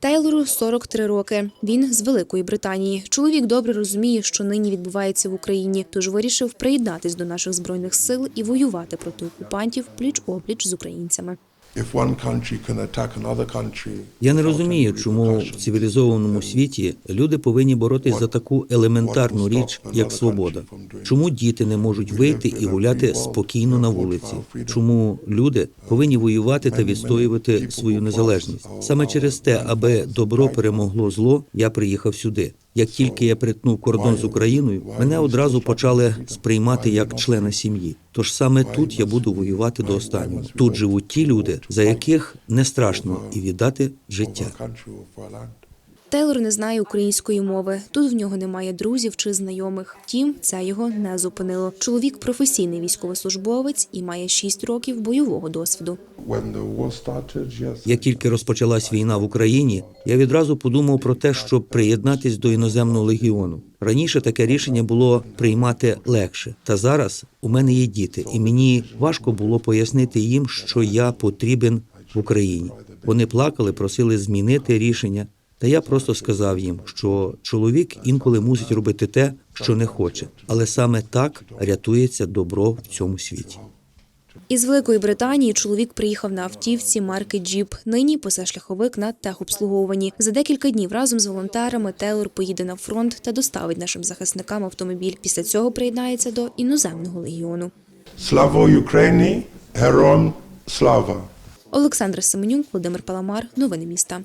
Тейлору 43 роки. Він з Великої Британії. Чоловік добре розуміє, що нині відбувається в Україні, тож вирішив приєднатись до наших збройних сил і воювати проти окупантів пліч опліч з українцями. Я не розумію, чому в цивілізованому світі люди повинні боротись за таку елементарну річ, як свобода. Чому діти не можуть вийти і гуляти спокійно на вулиці? Чому люди повинні воювати та відстоювати свою незалежність? Саме через те, аби добро перемогло зло, я приїхав сюди. Як тільки я притнув кордон з Україною, мене одразу почали сприймати як члена сім'ї. Тож саме тут я буду воювати до останнього. Тут живуть ті люди, за яких не страшно і віддати життя. Тейлор не знає української мови. Тут в нього немає друзів чи знайомих. Втім, це його не зупинило. Чоловік професійний військовослужбовець і має 6 років бойового досвіду. Як тільки розпочалась війна в Україні, я відразу подумав про те, щоб приєднатись до іноземного легіону. Раніше таке рішення було приймати легше. Та зараз у мене є діти, і мені важко було пояснити їм, що я потрібен в Україні. Вони плакали, просили змінити рішення. Та я просто сказав їм, що чоловік інколи мусить робити те, що не хоче, але саме так рятується добро в цьому світі. Із Великої Британії чоловік приїхав на автівці марки Джіп. Нині пасе шляховик на техобслуговуванні. За декілька днів разом з волонтерами Тейлор поїде на фронт та доставить нашим захисникам автомобіль. Після цього приєднається до іноземного легіону. Slavo Ukraini, Heron, Slava. Олександр Семенюк, Володимир Паламар. Новини міста.